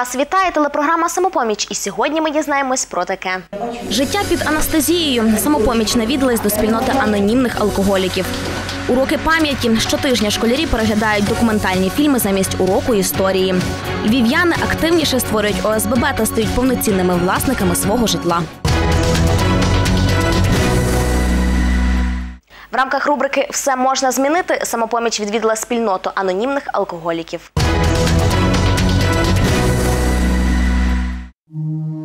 Вас вітає телепрограма Самопоміч, і сьогодні ми дізнаємось про таке. Життя під анестезією. Самопоміч навідались до спільноти анонімних алкоголіків. Уроки пам'яті щотижня школярі переглядають документальні фільми замість уроку історії. Львів'яни активніше створюють ОСББ та стають повноцінними власниками свого житла. В рамках рубрики Все можна змінити самопоміч відвідала спільноту анонімних алкоголіків.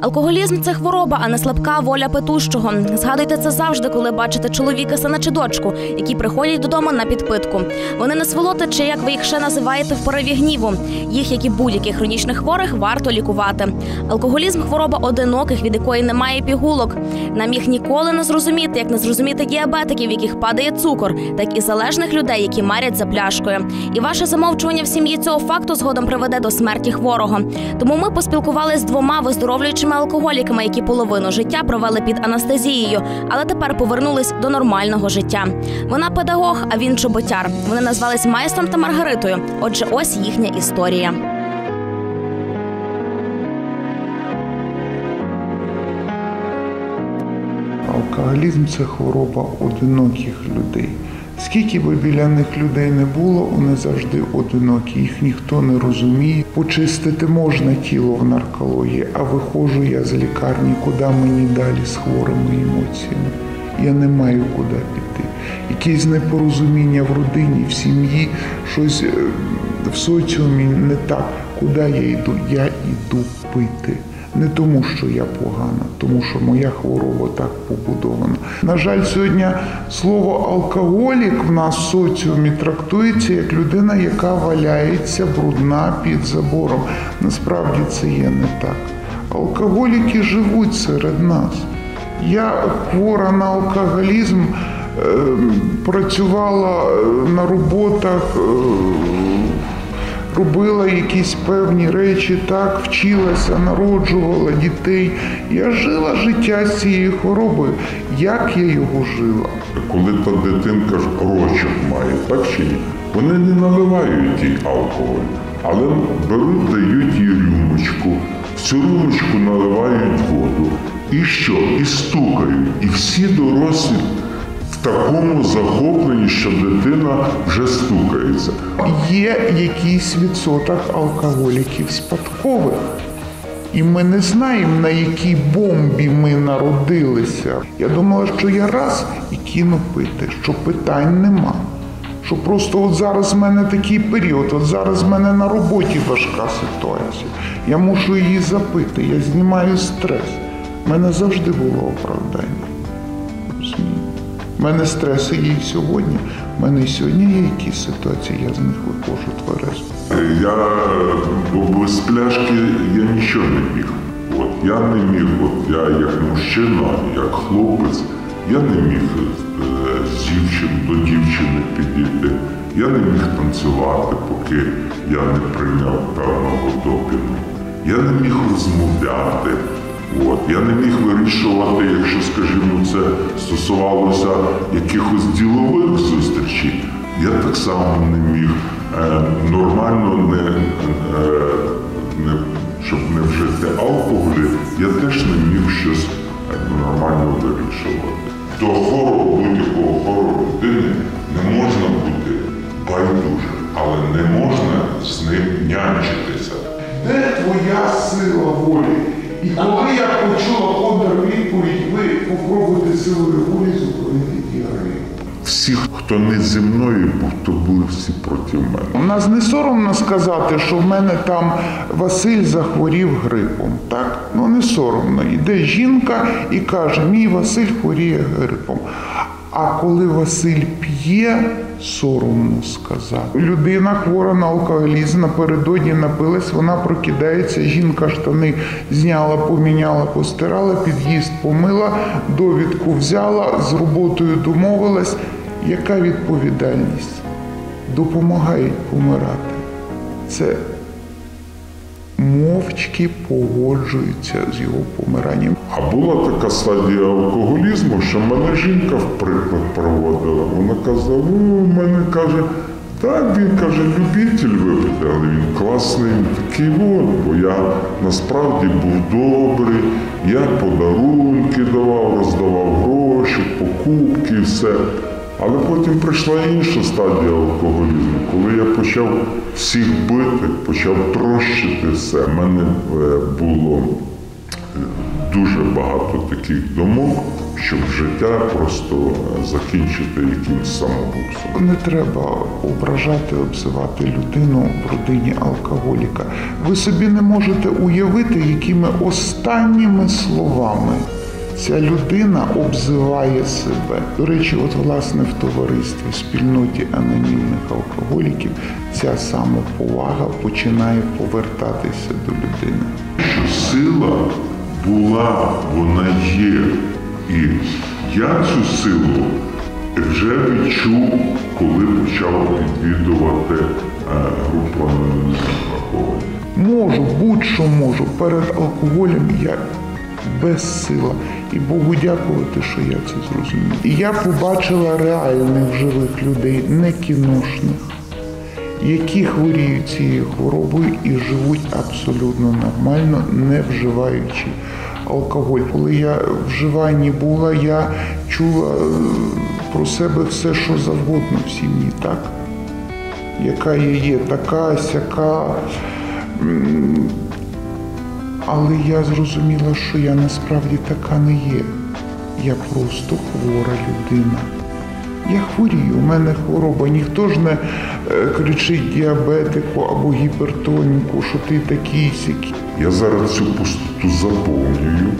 Алкоголізм це хвороба, а не слабка воля петущого. Згадуйте це завжди, коли бачите чоловіка сина чи дочку, які приходять додому на підпитку. Вони не сволоти, чи як ви їх ще називаєте в пориві гніву. Їх, як і будь-яких хронічних хворих, варто лікувати. Алкоголізм хвороба одиноких, від якої немає пігулок. Нам їх ніколи не зрозуміти, як не зрозуміти діабетиків, яких падає цукор, так і залежних людей, які марять за пляшкою. І ваше замовчування в сім'ї цього факту згодом приведе до смерті хворого. Тому ми поспілкувалися з двома виздоровлюючими алкоголіками, які половину життя провели під анестезією, але тепер повернулись до нормального життя. Вона педагог, а він чоботяр. Вони назвались майстром та Маргаритою. Отже, ось їхня історія. Алкоголізм це хвороба одиноких людей. Скільки би біля них людей не було, вони завжди одинокі, їх ніхто не розуміє. Почистити можна тіло в наркології, а виходжу я з лікарні, куди мені далі з хворими емоціями. Я не маю куди піти. Якісь непорозуміння в родині, в сім'ї, щось е, в соціумі не так. Куди я йду? Я йду пити. Не тому, що я погана, тому що моя хвороба так побудована. На жаль, сьогодні слово алкоголік в нас в соціумі трактується як людина, яка валяється брудна під забором. Насправді це є не так. Алкоголіки живуть серед нас. Я хвора на алкоголізм, е, працювала е, на роботах. Робила якісь певні речі, так, вчилася, народжувала дітей. Я жила життя з цією хворобою. Як я його жила? Коли та дитинка ж рочок має, так чи ні? Вони не наливають їй алкоголь, але беруть, дають їй рюмочку, в цю рюмочку наливають воду. І що? І стукають. І всі дорослі такому захопленні, що дитина вже стукається. Є якийсь відсоток алкоголіків спадкових. І ми не знаємо, на якій бомбі ми народилися. Я думала, що я раз і кину пити, що питань нема. Що просто от зараз в мене такий період, от зараз в мене на роботі важка ситуація. Я мушу її запити, я знімаю стрес. У мене завжди було оправдання. У мене стреси є і сьогодні. У мене і сьогодні є якісь ситуації, я з них виходжу тверезо. Я без пляшки я нічого не міг. От я не міг, от я як мужчина, як хлопець, я не міг е, з дівчин до дівчини підійти. Я не міг танцювати, поки я не прийняв певного допінгу. Я не міг розмовляти. От. Я не міг вирішувати, якщо, скажімо, це стосувалося якихось ділових зустрічей. Я так само не міг е, нормально не, е, не, щоб не вжити алкоголю, я теж не міг щось е, нормально вирішувати. До хору будь-якого хору людини не можна бути байдужим, але не можна з ним нянчитися. Де твоя сила волі? І коли я почула контрвідповідь, ви попробуйте силою волі зупинити діарію. Всі, хто не зі мною був, то були всі проти мене. У нас не соромно сказати, що в мене там Василь захворів грипом. Так? Ну не соромно. Іде жінка і каже, мій Василь хворіє грипом. А коли Василь п'є, соромно сказати. Людина хвора на алкоголізм, напередодні напилась, вона прокидається, жінка штани зняла, поміняла, постирала, під'їзд помила, довідку взяла, з роботою домовилась. Яка відповідальність? Допомагають помирати. Це мовчки погоджуються з його помиранням. А була така стадія алкоголізму, що мене жінка в приклад проводила. Вона казала, у мене каже, Так, він каже, любитель випити, але він класний, він такий от, бо я насправді був добрий, я подарунки давав, роздавав гроші, покупки, все. Але потім прийшла інша стадія алкоголізму, коли я почав всіх бити, почав трощити все. У мене е, було дуже багато таких думок, щоб життя просто закінчити якимсь самогубством. Не треба ображати, обзивати людину в родині алкоголіка. Ви собі не можете уявити, якими останніми словами ця людина обзиває себе. До речі, от власне в товаристві, в спільноті анонімних алкоголіків ця самоповага починає повертатися до людини. що сила була, вона є. І я цю силу вже відчув, коли почав відвідувати е, групу анонімних алкоголів. Можу, будь-що можу. Перед алкоголем я безсила. І Богу дякувати, що я це зрозумів. І я побачила реальних живих людей, не кіношних, які хворіють цією хворобою і живуть абсолютно нормально, не вживаючи алкоголь. Коли я в вживанні була, я чула е, про себе все, що завгодно в сім'ї, так? Яка я є, така, сяка. Але я зрозуміла, що я насправді така не є. Я просто хвора людина. Я хворію, у мене хвороба. Ніхто ж не е, кричить діабетику або гіпертоніку, що ти такий сякий. Я зараз цю пустоту заповнюю.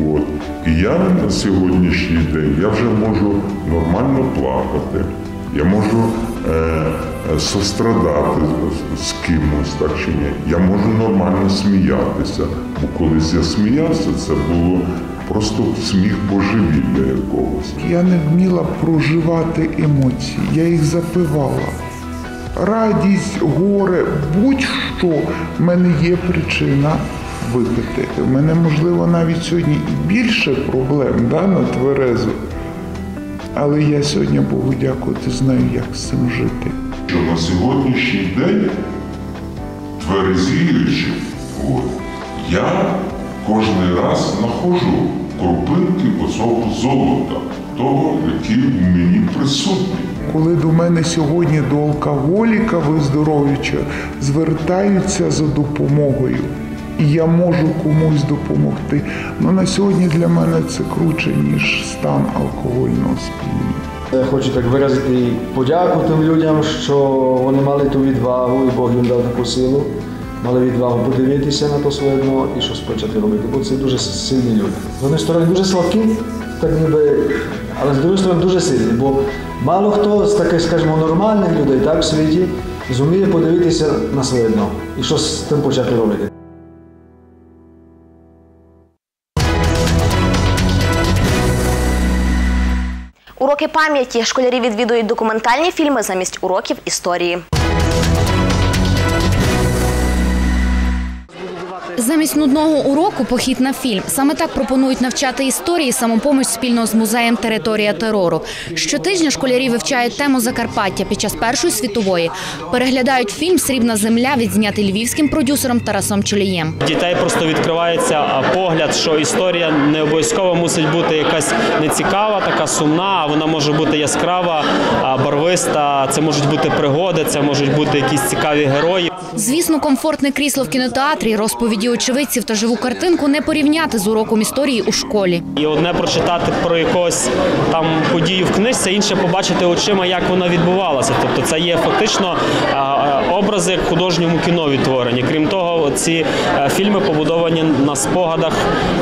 От. І я на сьогоднішній день я вже можу нормально плакати. Я можу е, е, сострадати з, з кимось, так чи ні. Я можу нормально сміятися. Бо колись я сміявся, це було просто сміх божевілля якогось. Я не вміла проживати емоції, я їх запивала. Радість, горе, будь-що в мене є причина випити. У мене, можливо, навіть сьогодні і більше проблем да, на тверезу. Але я сьогодні Богу дякувати знаю, як з цим жити. що на сьогоднішній день, тверезіючи, я кожен раз знаходжу крупинки оцього золота, того, який в мені присутній. Коли до мене сьогодні до алкоголіка виздоровлююча звертаються за допомогою, і я можу комусь допомогти. Ну на сьогодні для мене це круче, ніж стан алкогольного сп'яніння. Я хочу так виразити подяку тим людям, що вони мали ту відвагу, і Бог їм дав таку силу, мали відвагу подивитися на то своє дно і щось почати робити. Бо це дуже сильні люди. З однієї сторони дуже слабкі, так ніби, але з іншої сторони дуже сильні. Бо мало хто з таких, скажімо, нормальних людей так, в світі зуміє подивитися на своє дно і щось з тим почати робити. Уроки пам'яті школярі відвідують документальні фільми замість уроків історії. Замість нудного уроку похід на фільм. Саме так пропонують навчати історії самопоміч спільно з музеєм Територія терору. Щотижня школярі вивчають тему Закарпаття під час Першої світової. Переглядають фільм Срібна земля, відзнятий львівським продюсером Тарасом Чолієм. Дітей просто відкривається погляд, що історія не обов'язково мусить бути якась нецікава, така сумна. а Вона може бути яскрава, барвиста. Це можуть бути пригоди, це можуть бути якісь цікаві герої. Звісно, комфортне крісло в кінотеатрі, розповіді очевидців та живу картинку не порівняти з уроком історії у школі. І одне прочитати про якусь там подію в книжці, інше побачити очима, як вона відбувалася. Тобто це є фактично образи художньому кіно відтворені. Крім того, ці е, фільми побудовані на спогадах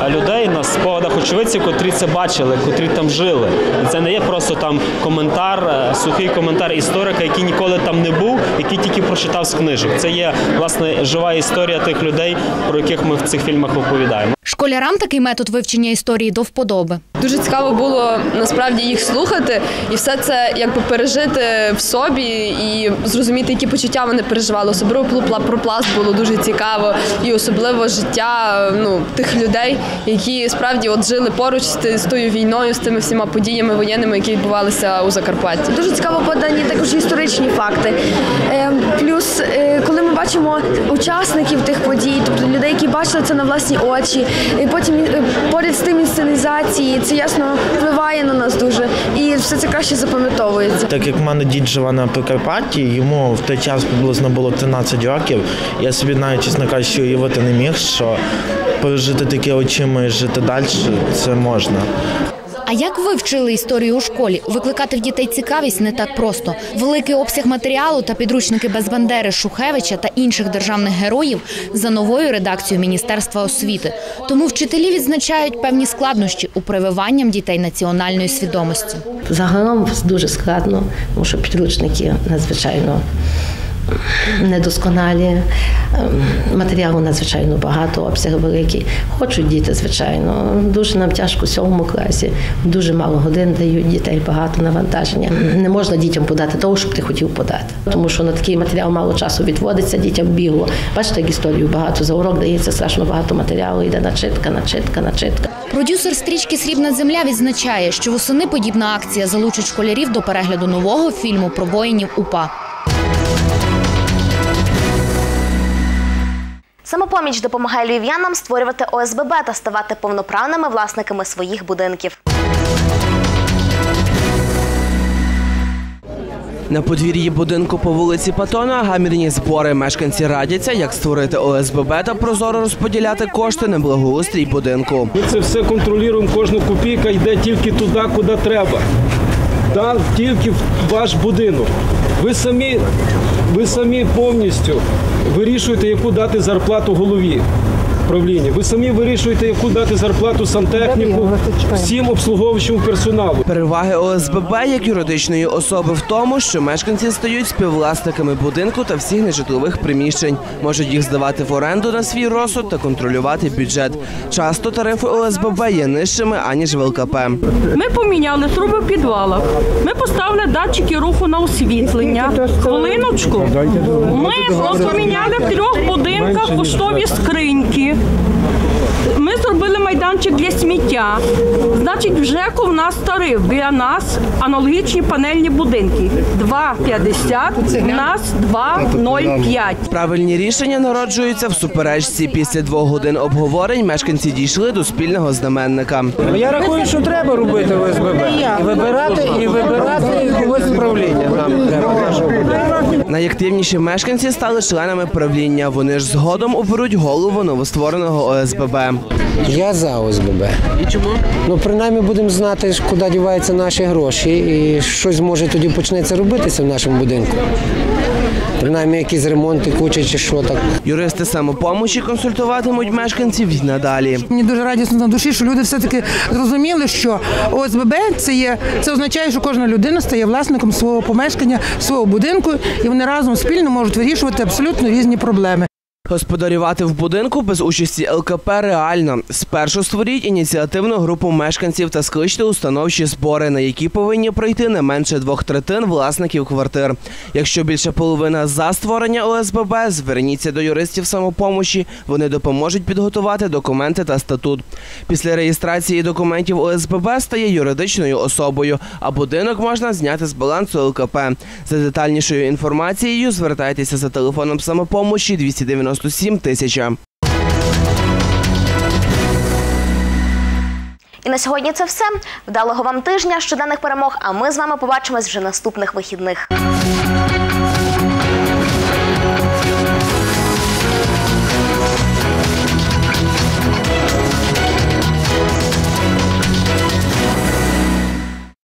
е, людей, на спогадах очевидців, котрі це бачили, котрі там жили. І це не є просто там коментар, е, сухий коментар історика, який ніколи там не був, який тільки прочитав з книжок. Це є власне жива історія тих людей, про яких ми в цих фільмах оповідаємо. Школярам такий метод вивчення історії до вподоби. дуже цікаво було насправді їх слухати і все це якби пережити в собі і зрозуміти, які почуття вони переживали. Особливо про- про пласт було дуже цікаво, і особливо життя ну тих людей, які справді от жили поруч з, ти- з тою війною, з тими всіма подіями воєнними, які відбувалися у Закарпатті. Дуже цікаво подані також історичні факти. Е, Плюс, е, коли ми бачимо учасників тих подій, тобто людей, які бачили це на власні очі, і потім е, поряд з тим інсценізації, це ясно впливає на нас дуже, і все це краще запам'ятовується. Так як в мене дід живе на Прикарпатті, йому в той час приблизно було 13 років. Я собі навіть, чесно кажучи, уявити не міг, що пережити таке очима і жити далі це можна. А як ви вчили історію у школі? Викликати в дітей цікавість не так просто. Великий обсяг матеріалу та підручники без Бандери, Шухевича та інших державних героїв за новою редакцією Міністерства освіти. Тому вчителі відзначають певні складнощі у прививанням дітей національної свідомості. Загалом дуже складно, тому що підручники надзвичайно недосконалі, ем, матеріалу надзвичайно багато, обсяг великий. Хочуть діти, звичайно. Дуже нам тяжко в сьомому класі, дуже мало годин дають дітей, багато навантаження. Не можна дітям подати того, що б ти хотів подати. Тому що на такий матеріал мало часу відводиться дітям бігло. Бачите, як історію багато за урок дається страшно багато матеріалу, йде начитка, начитка, начитка. Продюсер стрічки Срібна земля відзначає, що восени подібна акція залучить школярів до перегляду нового фільму про воїнів УПА. Самопоміч допомагає львів'янам створювати ОСББ та ставати повноправними власниками своїх будинків. На подвір'ї будинку по вулиці Патона гамірні збори. Мешканці радяться, як створити ОСББ та прозоро розподіляти кошти на благоустрій будинку. Ми це все контролюємо, кожна копійка йде тільки туди, куди треба. Да, тільки в ваш будинок. Ви самі, ви самі повністю вирішуєте, яку дати зарплату голові правління. Ви самі вирішуєте, яку дати зарплату сантехніку, всім обслуговуючому персоналу. Переваги ОСББ як юридичної особи в тому, що мешканці стають співвласниками будинку та всіх нежитлових приміщень, можуть їх здавати в оренду на свій розсуд та контролювати бюджет. Часто тарифи ОСББ є нижчими аніж в ЛКП. Ми поміняли труби в підвалах. Ми поставили датчики руху на освітлення. Хвилиночку. Ми от поміняли в трьох будинках поштові скриньки. Ми зробили майданчик для сміття. Значить, в ЖЕКу в нас тариф біля нас аналогічні панельні будинки. 2,50, в нас 2,05. Правильні рішення народжуються в суперечці. Після двох годин обговорень мешканці дійшли до спільного знаменника. Я рахую, що треба робити ОСББ. І вибирати, і вибирати когось правління. Нам треба. Найактивніші мешканці стали членами правління. Вони ж згодом оберуть голову новоствореного ОСББ. Я за ОСББ. І чому? Ну, принаймні будемо знати, куди діваються наші гроші, і щось може тоді почнеться робитися в нашому будинку. Принаймні якісь ремонти, куча чи що так. Юристи самопомочі консультуватимуть мешканців й надалі. Мені дуже радісно на душі, що люди все-таки зрозуміли, що ОСББ це є це означає, що кожна людина стає власником свого помешкання, свого будинку, і вони разом спільно можуть вирішувати абсолютно різні проблеми. Господарювати в будинку без участі ЛКП реально. Спершу створіть ініціативну групу мешканців та скличте установчі збори, на які повинні пройти не менше двох третин власників квартир. Якщо більше половина за створення ОСББ, зверніться до юристів самопомощі. Вони допоможуть підготувати документи та статут. Після реєстрації документів ОСББ стає юридичною особою, а будинок можна зняти з балансу ЛКП. За детальнішою інформацією звертайтеся за телефоном самопомощі 290 97 тисяча. І на сьогодні це все. Вдалого вам тижня, щоденних перемог. А ми з вами побачимось вже наступних вихідних.